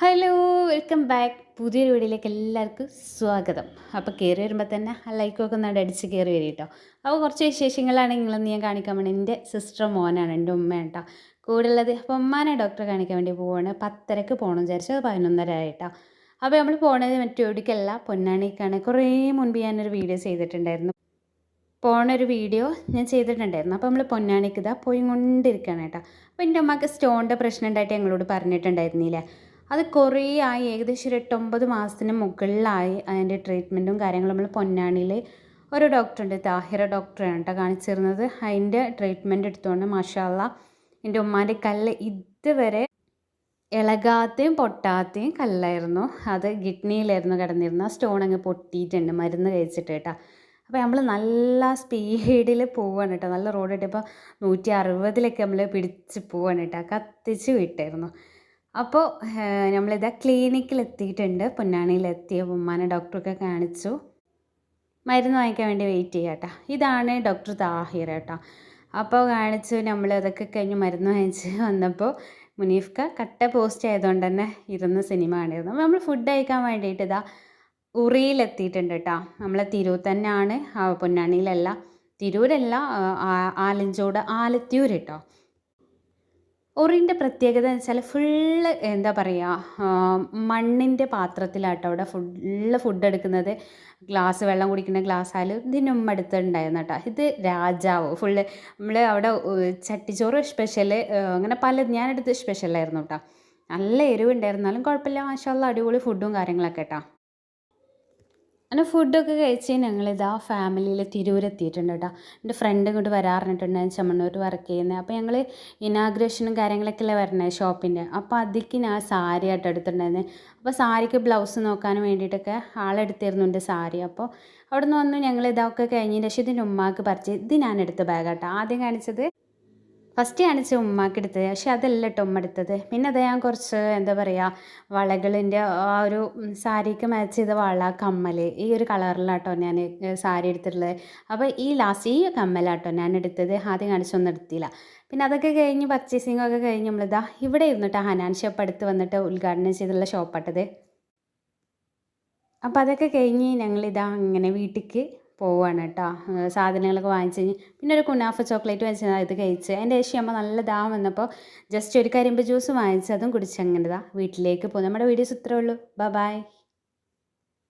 Hello welcome back. പുതിയൊരു വീഡിയോയിലേക്ക് എല്ലാവർക്കും സ്വാഗതം. അപ്പോൾ കയറി വരുമ്പോൾ തന്നെ ആ ലൈക്കൊക്കെ ഒന്ന് അടിച്ച് കയറി വരും കേട്ടോ അപ്പോൾ കുറച്ച് വിശേഷങ്ങളാണ് നിങ്ങളൊന്ന് ഞാൻ കാണിക്കാൻ വേണ്ടി എന്റെ സിസ്റ്റർ മോനാണ് എന്റെ ഉമ്മ കേട്ടോ കൂടെ ഉള്ളത് അപ്പോൾ ഉമ്മാനെ ഡോക്ടറെ കാണിക്കാൻ വേണ്ടി പോവാണ്. പത്തരക്ക് പോകണം വിചാരിച്ചു. അത് പതിനൊന്നര ആയിട്ടോ അപ്പോൾ നമ്മൾ പോണത് മറ്റോടിക്കല്ല പൊന്നാണിക്കാണ് കുറേ മുൻപ് ഞാനൊരു വീഡിയോ ചെയ്തിട്ടുണ്ടായിരുന്നു. പോണ ഒരു വീഡിയോ ഞാൻ ചെയ്തിട്ടുണ്ടായിരുന്നു. അപ്പോൾ നമ്മൾ പൊന്നാണിക്ക് പോയി കൊണ്ടിരിക്കുകയാണ് കേട്ടോ അപ്പോൾ എന്റെ അമ്മയ്ക്ക് സ്റ്റോണിന്റെ പ്രശ്നം ഉണ്ടായിട്ട് ഞങ്ങളോട് പറഞ്ഞിട്ടുണ്ടായിരുന്നില്ലേ? അത് കുറേ ആയി ഏകദേശം ഒരു എട്ടൊമ്പത് മാസത്തിന് മുകളിലായി അതിന്റെ ട്രീറ്റ്മെന്റും കാര്യങ്ങളും. നമ്മൾ പൊന്നാണിയിൽ ഒരു ഡോക്ടറുണ്ട് താഹിറ ഡോക്ടറാണ് കേട്ടോ കാണിച്ചിരുന്നത്. അതിന്റെ ട്രീറ്റ്മെന്റ് എടുത്തുകൊണ്ട് മാഷാല്ല എന്റെ ഉമ്മാന്റെ കല്ല് ഇതുവരെ ഇളകാത്തയും പൊട്ടാത്തയും കല്ലായിരുന്നു. അത് കിഡ്നിയിലായിരുന്നു കിടന്നിരുന്ന സ്റ്റോൺ അങ്ങ് പൊട്ടിയിട്ടുണ്ട് മരുന്ന് കഴിച്ചിട്ട് കേട്ടോ. അപ്പോൾ നമ്മൾ നല്ല സ്പീഡിൽ പോവാണ് കേട്ടോ. നല്ല റോഡ് കിട്ടിയപ്പോൾ നൂറ്റി അറുപതിലൊക്കെ നമ്മൾ പിടിച്ച് പോവാണ് കേട്ടോ. കത്തിച്ച് വിട്ടായിരുന്നു. അപ്പോൾ നമ്മളിതാ ക്ലിനിക്കിൽ എത്തിയിട്ടുണ്ട് പൊന്നാണിയിൽ എത്തിയ ഉമ്മാനെ ഡോക്ടറൊക്കെ കാണിച്ചു. മരുന്ന് വാങ്ങിക്കാൻ വേണ്ടി വെയിറ്റ് ചെയ്യാം കേട്ടോ ഇതാണ് ഡോക്ടർ താഹിർ കേട്ടോ അപ്പോൾ കാണിച്ചു നമ്മൾ അതൊക്കെ കഴിഞ്ഞ് മരുന്ന് വാങ്ങിച്ച് വന്നപ്പോൾ മുനീഫ്ക കട്ട പോസ്റ്റ് ആയതുകൊണ്ട് തന്നെ ഇരുന്ന് സിനിമ അപ്പോൾ നമ്മൾ ഫുഡ് കഴിക്കാൻ വേണ്ടിയിട്ട് ഇതാ ഉറിയിലെത്തിയിട്ടുണ്ട് കേട്ടോ നമ്മളെ തിരൂർ തന്നെയാണ്. പൊന്നാണിയിലല്ല തിരൂരല്ല ആലഞ്ചോട് ആലത്തിയൂർ കേട്ടോ ഒറിന്റെ പ്രത്യേകത എന്ന് വെച്ചാൽ ഫുള്ള് എന്താ പറയുക മണ്ണിന്റെ പാത്രത്തിലാട്ടോ അവിടെ ഫുള്ള് ഫുഡ് എടുക്കുന്നത്. ഗ്ലാസ് വെള്ളം കുടിക്കുന്ന ഗ്ലാസ് ആയാലും ഇതിനും അടുത്തുണ്ടായിരുന്നു കേട്ടോ. ഇത് രാജാവ് ഫുള്ള് നമ്മൾ അവിടെ ചട്ടിച്ചോറ് സ്പെഷ്യൽ അങ്ങനെ പല ഞാനെടുത്ത് സ്പെഷ്യലായിരുന്നു കേട്ടോ. നല്ല എരിവുണ്ടായിരുന്നാലും കുഴപ്പമില്ല. മാഷാല്ല അടിപൊളി ഫുഡും കാര്യങ്ങളൊക്കെ കേട്ടോ. അങ്ങനെ ഫുഡൊക്കെ കഴിച്ച് ഞങ്ങളിതാ ഫാമിലിയിൽ തിരൂരെത്തിയിട്ടുണ്ട് കേട്ടോ. എന്റെ ഫ്രണ്ട് ഇങ്ങോട്ട് ഞാൻ ചെമ്മണ്ണൂർ വർക്ക് ചെയ്യുന്നത് അപ്പോൾ ഞങ്ങൾ ഇനാഗ്രേഷനും കാര്യങ്ങളൊക്കെ അല്ലേ വരണേ ഷോപ്പിന്റെ അപ്പോൾ അതിക്ക് ഞാൻ സാരി ആയിട്ട് എടുത്തിട്ടുണ്ടായിരുന്നത് അപ്പോൾ സാരിക്ക് ബ്ലൗസ് നോക്കാൻ വേണ്ടിയിട്ടൊക്കെ ആളെടുത്തിരുന്നു എന്റെ സാരി അപ്പോൾ അവിടെ നിന്ന് വന്ന് ഞങ്ങൾ ഇതൊക്കെ കഴിഞ്ഞതിന് ശേഷം ഇതിന്റെ ഉമ്മാക്ക് പറിച്ച് ഇത് ഞാൻ എടുത്ത ബാഗാട്ടോ ആദ്യം കാണിച്ചത് ഫസ്റ്റ് ഞാൻ ഉമ്മാക്ക് എടുത്തത്. പക്ഷെ അതല്ല കേട്ടോ ഉമ്മ എടുത്തത്. പിന്നെ അത് ഞാൻ കുറച്ച് എന്താ പറയുക വളകളിന്റെ ആ ഒരു സാരിക്ക് മാച്ച് ചെയ്ത വള കമ്മൽ ഈ ഒരു കളറിലാട്ടോ ഞാൻ സാരി എടുത്തിട്ടുള്ളത്. അപ്പോൾ ഈ ലാസ്റ്റ് ഈ കമ്മലാട്ടോ ഞാൻ എടുത്തത്. ആദ്യം കാണിച്ചൊന്നും എടുത്തില്ല. പിന്നെ അതൊക്കെ കഴിഞ്ഞ് പർച്ചേസിംഗ് ഒക്കെ കഴിഞ്ഞ് നമ്മളിതാ ഇവിടെ ഇരുന്നിട്ട് ഹനാൻ ഷോപ്പ് അടുത്ത് വന്നിട്ട് ഉദ്ഘാടനം ചെയ്തിട്ടുള്ള ഷോപ്പാട്ടത് അപ്പോൾ അതൊക്കെ കഴിഞ്ഞ് ഞങ്ങളിതാ അങ്ങനെ വീട്ടിലേക്ക് പോവാണ് കേട്ടോ. സാധനങ്ങളൊക്കെ വാങ്ങിച്ച് പിന്നെ ഒരു കുനാഫ ചോക്ലേറ്റ് വാങ്ങിച്ച് ഇത് കഴിച്ച് എന്റെ ഏഷ്യ അമ്മ നല്ല ദാഹം വന്നപ്പോൾ ജസ്റ്റ് ഒരു കരിമ്പ് ജ്യൂസ് വാങ്ങിച്ച് അതും കുടിച്ച് അങ്ങനെ വീട്ടിലേക്ക് പോകും നമ്മുടെ വീഡിയോസ് ഇത്രേ ഉള്ളൂ. ബൈ